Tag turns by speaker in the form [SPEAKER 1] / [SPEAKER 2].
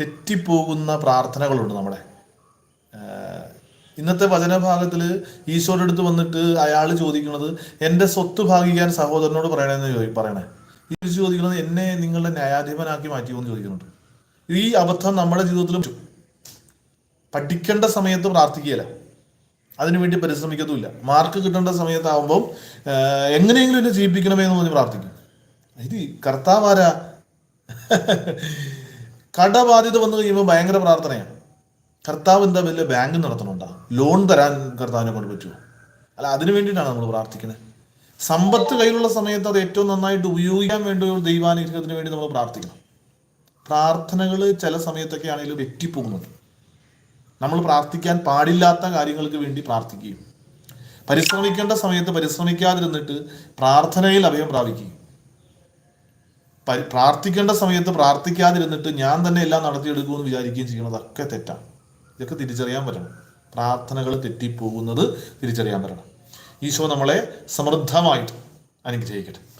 [SPEAKER 1] തെറ്റിപ്പോകുന്ന പ്രാർത്ഥനകളുണ്ട് നമ്മുടെ ഇന്നത്തെ വചനഭാഗത്തിൽ ഈശോയുടെ അടുത്ത് വന്നിട്ട് അയാൾ ചോദിക്കുന്നത് എന്റെ സ്വത്ത് ഭാഗിക്കാൻ സഹോദരനോട് പറയണമെന്ന് ചോദി പറയണേ. ഈ ചോദിക്കുന്നത് എന്നെ നിങ്ങളുടെ ന്യായാധിപനാക്കി മാറ്റിയോ എന്ന് ചോദിക്കുന്നുണ്ട്. ഈ അബദ്ധം നമ്മുടെ ജീവിതത്തിലും പറ്റും. പഠിക്കേണ്ട സമയത്ത് പ്രാർത്ഥിക്കുകയില്ല. അതിനുവേണ്ടി പരിശ്രമിക്കത്തുമില്ല. മാർക്ക് കിട്ടേണ്ട സമയത്താവുമ്പം എങ്ങനെയെങ്കിലും എന്നെ ജീവിപ്പിക്കണമേ എന്ന് പറഞ്ഞ് പ്രാർത്ഥിക്കും. ഇത് കർത്താവാരാ? കടബാധ്യത വന്നു കഴിയുമ്പോൾ ഭയങ്കര പ്രാർത്ഥനയാണ്. കർത്താവ് എന്താ വലിയ ബാങ്ക് നടത്തണുണ്ടാ ലോൺ തരാൻ കർത്താവിനെ കൊണ്ട് പറ്റുമോ? അല്ല അതിനു വേണ്ടിയിട്ടാണ് നമ്മൾ പ്രാർത്ഥിക്കുന്നത് സമ്പത്ത് കയ്യിലുള്ള സമയത്ത് അത് ഏറ്റവും നന്നായിട്ട് ഉപയോഗിക്കാൻ വേണ്ടി ഒരു ദൈവാനുഗ്രഹത്തിന് വേണ്ടി നമ്മൾ പ്രാർത്ഥിക്കണം. പ്രാർത്ഥനകൾ ചില സമയത്തൊക്കെ ആണെങ്കിലും വെറ്റിപ്പോകുന്നുണ്ട് നമ്മൾ പ്രാർത്ഥിക്കാൻ പാടില്ലാത്ത കാര്യങ്ങൾക്ക് വേണ്ടി പ്രാർത്ഥിക്കുകയും പരിശ്രമിക്കേണ്ട സമയത്ത് പരിശ്രമിക്കാതിരുന്നിട്ട് പ്രാർത്ഥനയിൽ അഭയം പ്രാപിക്കുകയും. പരി- പ്രാർത്ഥിക്കേണ്ട സമയത്ത് പ്രാർത്ഥിക്കാതിരുന്നിട്ട് ഞാൻ തന്നെ എല്ലാം നടത്തിയെടുക്കുമെന്ന് വിചാരിക്കുകയും ചെയ്യണതൊക്കെ തെറ്റാണ്. ഇതൊക്കെ തിരിച്ചറിയാൻ പറ്റണം. പ്രാർത്ഥനകൾ തെറ്റിപ്പോകുന്നത് തിരിച്ചറിയാൻ പറ്റണം. ഈശോ നമ്മളെ സമൃദ്ധമായിട്ട് അനുഗ്രഹിക്കട്ടെ.